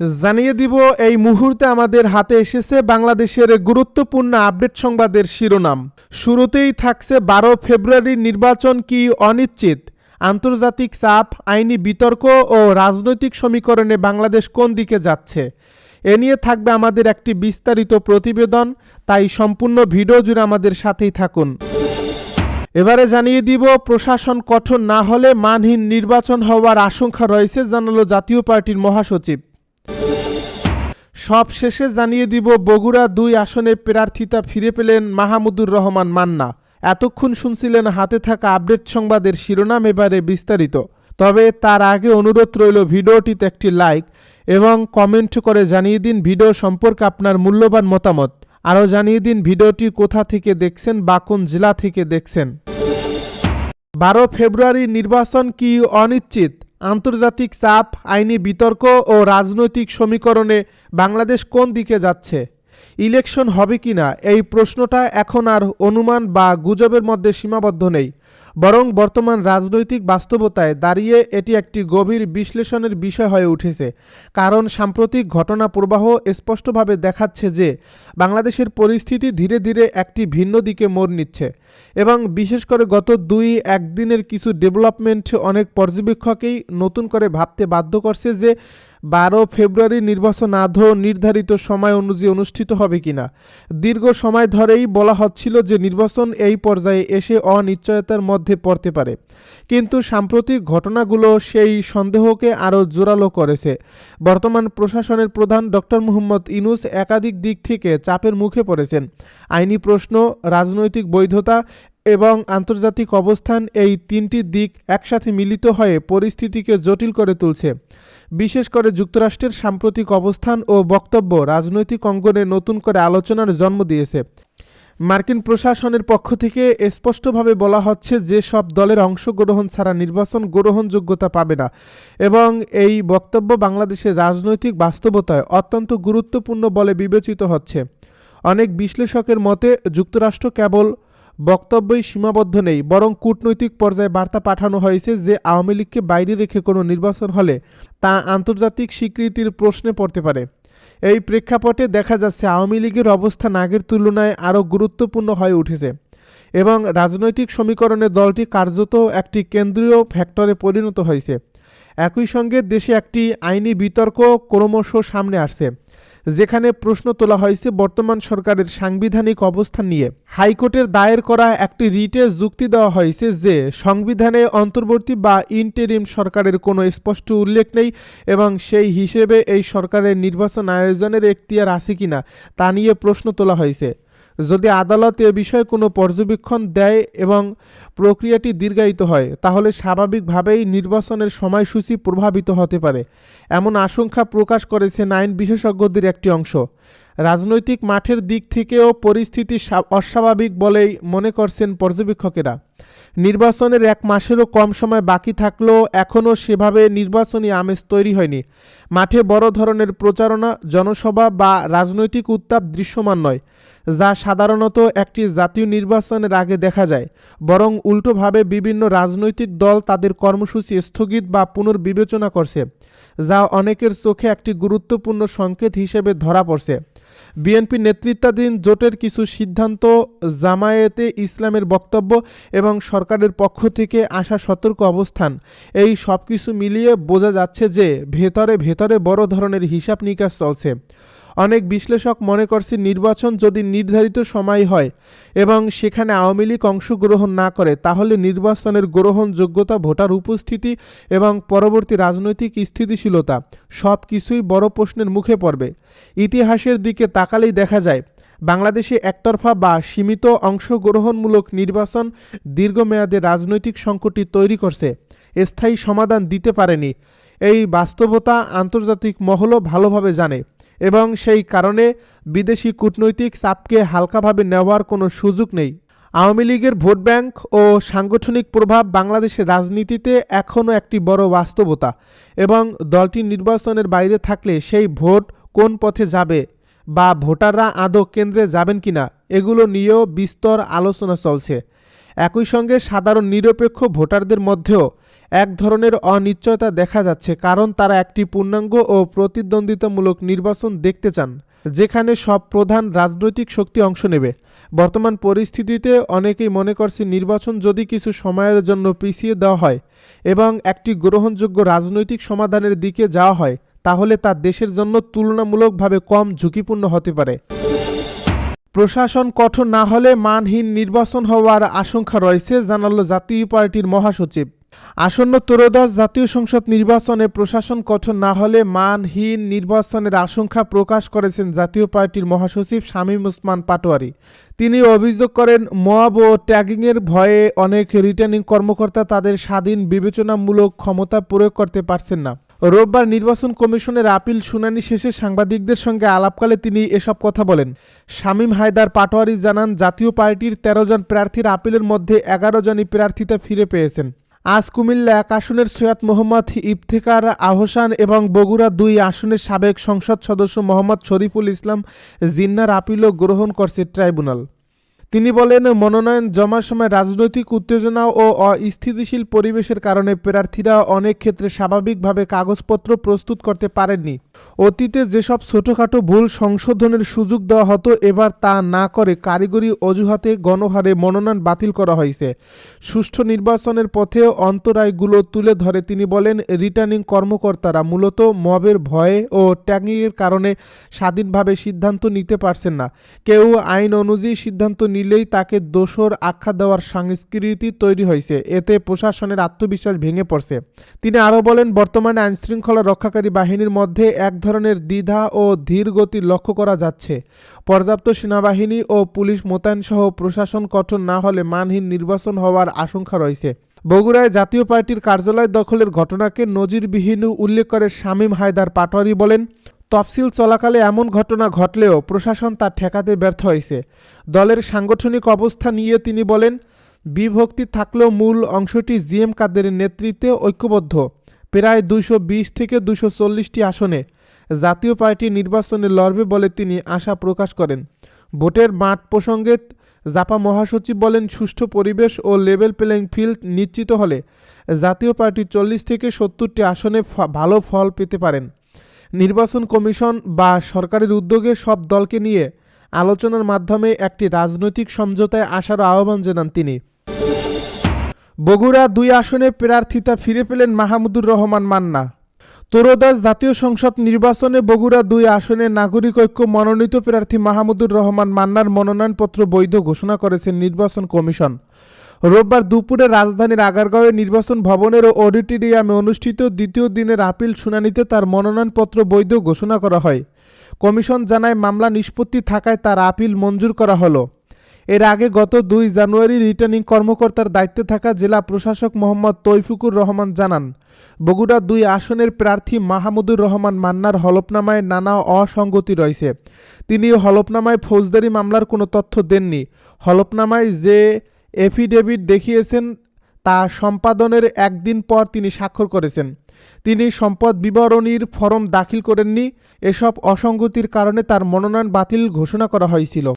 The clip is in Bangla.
জানিয়ে দিব, এই মুহূর্তে আমাদের হাতে এসেছে বাংলাদেশের গুরুত্বপূর্ণ আপডেট সংবাদের শিরোনাম। শুরুতেই থাকছে বারো ফেব্রুয়ারির নির্বাচন কি অনিশ্চিত? আন্তর্জাতিক চাপ, আইনি বিতর্ক ও রাজনৈতিক সমীকরণে বাংলাদেশ কোন দিকে যাচ্ছে? এ নিয়ে থাকবে আমাদের একটি বিস্তারিত প্রতিবেদন, তাই সম্পূর্ণ ভিডিও জুড়ে আমাদের সাথেই থাকুন। এবারে জানিয়ে দিব, প্রশাসন কঠোর না হলে মানহীন নির্বাচন হওয়ার আশঙ্কা রয়েছে, জানালো জাতীয় পার্টির মহাসচিব। সব শেষে জানিয়ে দিব, বগুড়া দুই আসনে প্রার্থিতা ফিরে পেলেন মাহমুদুর রহমান মান্না। এতক্ষণ শুনছিলেন হাতে থাকা আপডেট সংবাদের শিরোনাম এবারে বিস্তারিত। তবে তার আগে অনুরোধ রইল ভিডিওটিতে একটি লাইক এবং কমেন্ট করে জানিয়ে দিন ভিডিও সম্পর্কে আপনার মূল্যবান মতামত। আরও জানিয়ে দিন ভিডিওটি কোথা থেকে দেখছেন বা কোন জেলা থেকে দেখছেন। বারো ফেব্রুয়ারি নির্বাচন কি অনিশ্চিত? আন্তর্জাতিক চাপ, আইনি বিতর্ক ও রাজনৈতিক সমীকরণে বাংলাদেশ কোন দিকে যাচ্ছে? ইলেকশন হবে কি না এই প্রশ্নটা এখন আর অনুমান বা গুজবের মধ্যে সীমাবদ্ধ নেই। বরং বর্তমান রাজনৈতিক বাস্তবতায় দাঁড়িয়ে এটি একটি গভীর বিশ্লেষণের বিষয় হয়ে উঠেছে। কারণ সাম্প্রতিক ঘটনা প্রবাহ স্পষ্টভাবে দেখাচ্ছে যে, বাংলাদেশের পরিস্থিতি ধীরে ধীরে একটি ভিন্ন দিকে মোড় নিচ্ছে এবং বিশেষ করে গত দুই একদিনের কিছু ডেভেলপমেন্ট অনেক পর্যবেক্ষকেই নতুন করে ভাবতে বাধ্য করছে যে বারো ফেব্রুয়ারি নির্বাচন আদৌ নির্ধারিত সময় অনুযায়ী অনুষ্ঠিত হবে কিনা? দীর্ঘ সময় ধরেই বলা হচ্ছিল যে নির্বাচন এই পর্যায়ে এসে অনিশ্চয়তার মধ্যে পড়তে পারে। কিন্তু সাম্প্রতিক ঘটনাগুলো সেই সন্দেহকে আরও জোরালো করেছে। বর্তমান প্রশাসনের প্রধান ডক্টর মোহাম্মদ ইনুস একাধিক দিক থেকে চাপের মুখে পড়েছেন। আইনি প্রশ্ন, রাজনৈতিক বৈধতা এবং আন্তর্জাতিক অবস্থান এই তিনটি দিক একসাথে মিলিত হয়ে পরিস্থিতিকে জটিল করে তুলছে। বিশেষ করে যুক্তরাষ্ট্রের সাম্প্রতিক অবস্থান ও বক্তব্য রাজনৈতিক অঙ্গনে নতুন করে আলোচনার জন্ম দিয়েছে। মার্কিন প্রশাসনের পক্ষ থেকে স্পষ্টভাবে বলা হচ্ছে যে সব দলের অংশগ্রহণ ছাড়া নির্বাচন গ্রহণযোগ্যতা পাবে না এবং এই বক্তব্য বাংলাদেশের রাজনৈতিক বাস্তবতায় অত্যন্ত গুরুত্বপূর্ণ বলে বিবেচিত হচ্ছে। অনেক বিশ্লেষকের মতে, যুক্তরাষ্ট্র কেবল বক্তব্যই সীমাবদ্ধ নেই, বরং কূটনৈতিক পর্যায়ে বার্তা পাঠানো হয়েছে যে আওয়ামী লীগকে বাইরে রেখে কোনো নির্বাচন হলে তা আন্তর্জাতিক স্বীকৃতির প্রশ্নে পড়তে পারে। এই প্রেক্ষাপটে দেখা যাচ্ছে আওয়ামী লীগের অবস্থান আগের তুলনায় আরও গুরুত্বপূর্ণ হয়ে উঠেছে এবং রাজনৈতিক সমীকরণে দলটি কার্যত একটি কেন্দ্রীয় ফ্যাক্টরে পরিণত হয়েছে। একই সঙ্গে দেশে একটি আইনি বিতর্ক ক্রমশ সামনে আসছে। যেখানে প্রশ্ন তোলা হয়েছে বর্তমান সরকারের সাংবিধানিক অবস্থান নিয়ে। হাইকোর্টের দায়ের করা একটি রিটে যুক্তি দেওয়া হয়েছে যে, সংবিধানে অন্তর্বর্তী বা ইন্টেরিম সরকারের কোনো স্পষ্ট উল্লেখ নেই এবং সেই হিসেবে এই সরকারের নির্বাচন আয়োজনের এখতিয়ার আছে কিনা তা নিয়ে প্রশ্ন তোলা হয়েছে। যদি আদালত এ বিষয়ে কোনো পর্যবেক্ষণ দেয় এবং প্রক্রিয়াটি দীর্ঘায়িত হয়, তাহলে স্বাভাবিকভাবেই নির্বাচনের সময়সূচি প্রভাবিত হতে পারে। এমন আশঙ্কা প্রকাশ করেছেন আইন বিশেষজ্ঞদের একটি অংশ। রাজনৈতিক মাঠের দিক থেকেও পরিস্থিতি স্বা- অস্বাভাবিক বলেই মনে করছেন পর্যবেক্ষকেরা। নির্বাচনের এক মাসেরও কম সময় বাকি থাকলেও এখনও সেভাবে নির্বাচনী আমেজ তৈরি হয়নি। মাঠে বড় ধরনের প্রচারণা, জনসভা বা রাজনৈতিক উত্তাপ দৃশ্যমান নয়। যা সাধারণত একটি জাতীয় নির্বাচনের আগে দেখা যায়, বরং উল্টোভাবে বিভিন্ন রাজনৈতিক দল তাদের কর্মসূচি স্থগিত বা পুনর্বিবেচনা করছে, যা অনেকের চোখে একটি গুরুত্বপূর্ণ সংকেত হিসেবে ধরা পড়ছে। বিএনপি নেতৃত্বাধীন জোটের কিছু সিদ্ধান্ত জামায়াতে ইসলামের বক্তব্য এবং সরকারের পক্ষ থেকে আসা সতর্ক অবস্থান, এই সব কিছু মিলিয়ে বোঝা যাচ্ছে যে ভেতরে ভেতরে বড় ধরনের হিসাব নিকাশ চলছে। অনেক বিশ্লেষক মনে করছে নির্বাচন যদি নির্ধারিত সময় হয় এবং সেখানে আওয়ামী লীগ অংশগ্রহণ না করে, তাহলে নির্বাচনের গ্রহণযোগ্যতা ভোটার উপস্থিতি এবং পরবর্তী রাজনৈতিক স্থিতিশীলতা সব কিছুই বড় প্রশ্নের মুখে পড়বে। ইতিহাসের দিকে তাকালেই দেখা যায়, বাংলাদেশে একতরফা বা সীমিত অংশগ্রহণমূলক নির্বাচন দীর্ঘমেয়াদে রাজনৈতিক সংকটটি তৈরি করছে, স্থায়ী সমাধান দিতে পারেনি। এই বাস্তবতা আন্তর্জাতিক মহলও ভালোভাবে জানে। এবং সেই কারণে বিদেশি কূটনৈতিক চাপকে হালকাভাবে নেওয়ার কোনো সুযোগ নেই। আওয়ামী লীগের ভোট ব্যাংক ও সাংগঠনিক প্রভাব বাংলাদেশের রাজনীতিতে এখনও একটি বড় বাস্তবতা এবং দলটি নির্বাচনের বাইরে থাকলে সেই ভোট কোন পথে যাবে বা ভোটাররা আদৌ কেন্দ্রে যাবেন কিনা এগুলো নিয়েও বিস্তর আলোচনা চলছে। একই সঙ্গে সাধারণ নিরপেক্ষ ভোটারদের মধ্যেও এক ধরনের অনিশ্চয়তা দেখা যাচ্ছে কারণ তারা একটি পূর্ণাঙ্গ ও প্রতিদ্বন্দ্বিতামূলক নির্বাচন দেখতে চান, যেখানে সব প্রধান রাজনৈতিক শক্তি অংশ নেবে। বর্তমান পরিস্থিতিতে অনেকেই মনে করছে নির্বাচন যদি কিছু সময়ের জন্য পিছিয়ে দেওয়া হয় এবং একটি গ্রহণযোগ্য রাজনৈতিক সমাধানের দিকে যাওয়া হয়, তাহলে তা দেশের জন্য তুলনামূলকভাবে কম ঝুঁকিপূর্ণ হতে পারে। প্রশাসন কঠোর না হলে মানহীন নির্বাচন হওয়ার আশঙ্কা রয়েছে, জানালো জাতীয় পার্টির মহাসচিব। আসন্ন ত্রয়োদশ জাতীয় সংসদ নির্বাচনে প্রশাসন কঠোর না হলে মানহীন নির্বাচনের আশঙ্কা প্রকাশ করেছেন জাতীয় পার্টির মহাসচিব শামীম ওসমান পাটোয়ারি। তিনি অভিযোগ করেন, মব ও ট্যাগিংয়ের ভয়ে অনেক রিটার্নিং কর্মকর্তা তাদের স্বাধীন বিবেচনামূলক ক্ষমতা প্রয়োগ করতে পারছেন না। রোববার নির্বাচন কমিশনের আপিল শুনানি শেষে সাংবাদিকদের সঙ্গে আলাপকালে তিনি এসব কথা বলেন। শামীম হায়দার পাটোয়ারি জানান, জাতীয় পার্টির তেরো জন প্রার্থীর আপিলের মধ্যে এগারো জনই প্রার্থিতা ফিরে পেয়েছেন। আজ কুমিল্লা এক আসনের সৈয়দ মোহাম্মদ ইফতেকার আহসান এবং বগুড়া দুই আসনের সাবেক সংসদ সদস্য মোহাম্মদ শরীফুল ইসলাম জিন্নার আপিলও গ্রহণ করছে ট্রাইব্যুনাল। তিনি বলেন, মনোনয়ন জমার সময় রাজনৈতিক উত্তেজনা ও অস্থিতিশীল পরিবেশের কারণে প্রার্থীরা অনেক ক্ষেত্রে স্বাভাবিকভাবে কাগজপত্র প্রস্তুত করতে পারেননি। অতীতে যেসব ছোটোখাটো ভুল সংশোধনের সুযোগ দেওয়া হতো, এবার তা না করে কারিগরি অজুহাতে গণহারে মনোনয়ন বাতিল করা হয়েছে। সুষ্ঠু নির্বাচনের পথে অন্তরায়গুলো তুলে ধরে তিনি বলেন, রিটার্নিং কর্মকর্তারা মূলত মবের ভয়ে ও ট্যাগিংয়ের কারণে স্বাধীনভাবে সিদ্ধান্ত নিতে পারছেন না। কেউ আইন অনুযায়ী সিদ্ধান্ত নিলেই তাকে দোষর আখ্যা দেওয়ার সংস্কৃতি তৈরি হয়েছে। এতে প্রশাসনের আত্মবিশ্বাস ভেঙে পড়ছে। তিনি আরও বলেন, বর্তমানে আইনশৃঙ্খলা রক্ষাকারী বাহিনীর মধ্যে এক ধরনের দ্বিধা ও ধীর গতি লক্ষ্য করা যাচ্ছে। পর্যাপ্ত সেনাবাহিনী ও পুলিশ মোতায়েন সহ প্রশাসন কঠোর না হলে মানহীন নির্বাচন হওয়ার আশঙ্কা রয়েছে। বগুড়ায় জাতীয় পার্টির কার্যালয় দখলের ঘটনাকে নজিরবিহীন উল্লেখ করে শামীম হায়দার পাটোয়ারি বলেন, তফসিল চলাকালে এমন ঘটনা ঘটলেও প্রশাসন তা ঠেকাতে ব্যর্থ হয়েছে। দলের সাংগঠনিক অবস্থা নিয়ে তিনি বলেন, বিভক্তি থাকলেও মূল অংশটি জিএম কাদের নেতৃত্বে ঐক্যবদ্ধ। প্রায় বিশ থেকে দুশো আসনে জাতীয় পার্টি নির্বাচনে লড়বে বলে তিনি আশা প্রকাশ করেন। ভোটের মাঠ প্রসঙ্গে জাপা মহাসচিব বলেন, সুষ্ঠু পরিবেশ ও লেভেল প্লেইং ফিল্ড নিশ্চিত হলে জাতীয় পার্টি চল্লিশ থেকে সত্তরটি আসনে ভালো ফল পেতে পারেন। নির্বাচন কমিশন বা সরকারের উদ্যোগে সব দলকে নিয়ে আলোচনার মাধ্যমে একটি রাজনৈতিক সমঝোতায় আসার আহ্বান জানান তিনি। বগুড়া দুই আসনে প্রার্থিতা ফিরে পেলেন মাহমুদুর রহমান মান্না। ত্রয়োদশ জাতীয় সংসদ নির্বাচনে বগুড়া দুই আসনে নাগরিক ঐক্য মনোনীত প্রার্থী মাহমুদুর রহমান মান্নার মনোনয়নপত্র বৈধ ঘোষণা করেছে নির্বাচন কমিশন। রোববার দুপুরে রাজধানীর আগারগাঁওয়ে নির্বাচন ভবনের অডিটোরিয়ামে অনুষ্ঠিত দ্বিতীয় দিনের আপিল শুনানিতে তার মনোনয়নপত্র বৈধ ঘোষণা করা হয়। কমিশন জানায়, মামলা নিষ্পত্তি থাকায় তার আপিল মঞ্জুর করা হলো। এর আগে গত দুই জানুয়ারি রিটার্নিং কর্মকর্তার দায়িত্বে থাকা জেলা প্রশাসক মোহাম্মদ তৈফুকুর রহমান জানান, বগুড়া দুই আসনের প্রার্থী মাহমুদুর রহমান মান্নার হলফনামায় নানা অসঙ্গতি রয়েছে। তিনি হলফনামায় ফৌজদারি মামলার কোনো তথ্য দেননি। হলফনামায় যে এফিডেভিট দেখিয়েছেন, তা সম্পাদনের একদিন পর তিনি স্বাক্ষর করেছেন। তিনি সম্পদ বিবরণীর ফরম দাখিল করেননি। এসব অসঙ্গতির কারণে তার মনোনয়ন বাতিল ঘোষণা করা হয়েছিল।